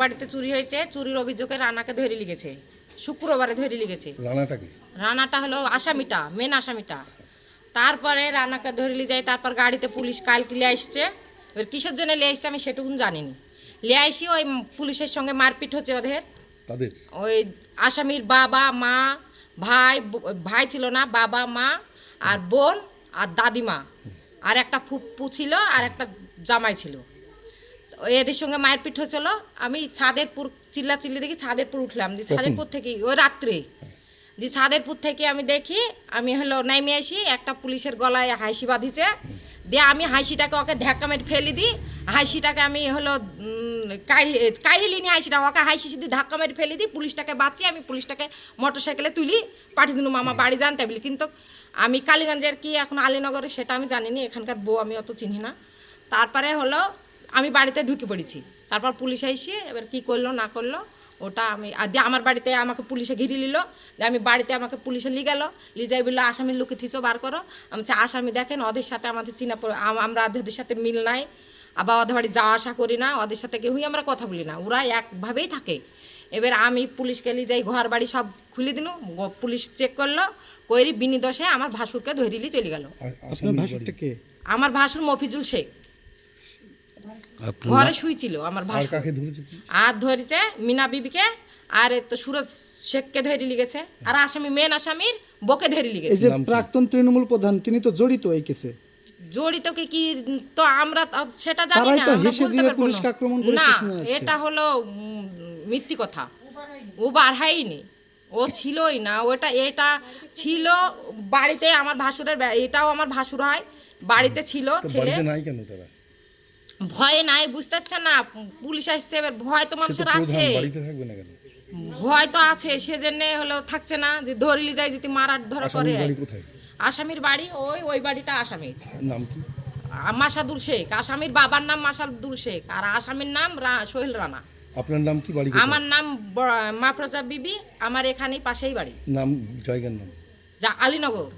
বাড়িতে চুরি হয়েছে চুরির অভিযোগে রানাকে ধরে লিখেছে। শুক্রবারে ধরে লিগেছে রানাটাকে রানাটা হলো আসামিটা মেন আসামিটা। তারপরে রানাকে ধরে নিয়ে যায় তারপর গাড়িতে পুলিশ কালকে লিয়ে আসছে। এবার কিসের জন্য লিয়ে আসছে আমি সেটুকুন জানিনি। লিয়ে আসি ওই পুলিশের সঙ্গে মারপিট হচ্ছে ওদের। তাদের? ওই আসামির বাবা মা ভাই ভাই ছিল না বাবা মা আর বোন আর দাদিমা। আর একটা ফুপ্পু ছিল আর একটা জামাই ছিল। এদের সঙ্গে মারপিট হচ্ছিল আমি ছাদেরপুর চিল্লা চিল্লি দেখি ছাদেরপুর উঠলাম। দিয়ে ছাদেরপুর থেকে ওই রাত্রে। দিয়ে ছাদেরপুর থেকে আমি দেখি আমি হলো নাইমে আসি একটা পুলিশের গলায় হাসি বাঁধিছে। দিয়ে আমি হাসিটাকে ওকে ধাক্কা মেরে ফেলে দিই। হাসিটাকে আমি হলো কাড়িয়ে নিয়ে হাসিটা ওকে হাসি সিদ্ধি ধাক্কা মেরে ফেলে দিই। পুলিশটাকে বাঁচিয়ে আমি পুলিশটাকে মোটর সাইকেলে তুলি। পাঠিয়ে দিলাম মামা বাড়ি জানতে বলি কিন্তু আমি কালীগঞ্জের কি এখন আলীনগরে সেটা আমি জানিনি। এখানকার বউ আমি অত চিনি না। তারপরে হলো আমি বাড়িতে ঢুকে পড়েছি। তারপর পুলিশ এসে এবার কি করল না করল ওটা আমি আর দিয়ে আমার বাড়িতে আমাকে পুলিশে ঘিরে নিল। দিয়ে আমি বাড়িতে আমাকে পুলিশে নিয়ে গেল। নিয়ে যাই বলল আসামির লোকে থিচো বার করো। আমি আসামি দেখেন ওদের সাথে আমাদের চিনা আমরা ওদের সাথে মিল নাই। আবার ওদের বাড়ি যাওয়া আসা করি না ওদের সাথে কেউই আমরা কথা বলি না। ওরা একভাবেই থাকে। এবার আমি পুলিশকে নিয়ে যাই ঘর বাড়ি সব খুলে দিল পুলিশ চেক করল কইরি বিনি দশে আমার ভাসুরকে ধরে নিয়ে চলে গেল। আমার ভাসুর মফিজুল শেখ। ঘরে শুয়েছিল আমার বাড়ি। আর কাকে ধরেছে? আর ধরেছে মিনা বিবিকে আর তো সুরজ শেখকে ধরে লিগেছে আর আসামি মেন আসামির বকে ধরে এই যে প্রাক্তন তৃণমূল প্রধান তিনি তো জড়িত এই কেসে। জড়িত কি কি? তো আমরা সেটা জানি না তো হেসে দিয়ে পুলিশকে আক্রমণ করেছে। এটা হলো মিথ্যি কথা। ও বার হয়নি। ও ছিলই না ওটা এটা ছিল বাড়িতে আমার ভাসুরের এটাও আমার ভাসুর হয় বাড়িতে ছিল ছেলে। বাড়িতে নাই কেন তারা? ভয়ে নাই বুঝতে পারছেন না পুলিশ আসছে এবার ভয় তো মানুষের আছে। ভয় তো আছে সেজন্য হলো থাকছে না যে ধরিলি যায় যদি মারার ধরা করে আসামির বাড়ি ওই ওই বাড়িটা আসামির। নাম কি? মাসাদুল শেখ। আসামির বাবার নাম মাসাদুল শেখ আর আসামির নাম সোহেল রানা। আপনার নাম কি বাড়ি আমার নাম মাফরোজা বিবি আমার এখানেই পাশেই বাড়ি। নাম জায়গার নাম? যা আলীনগর।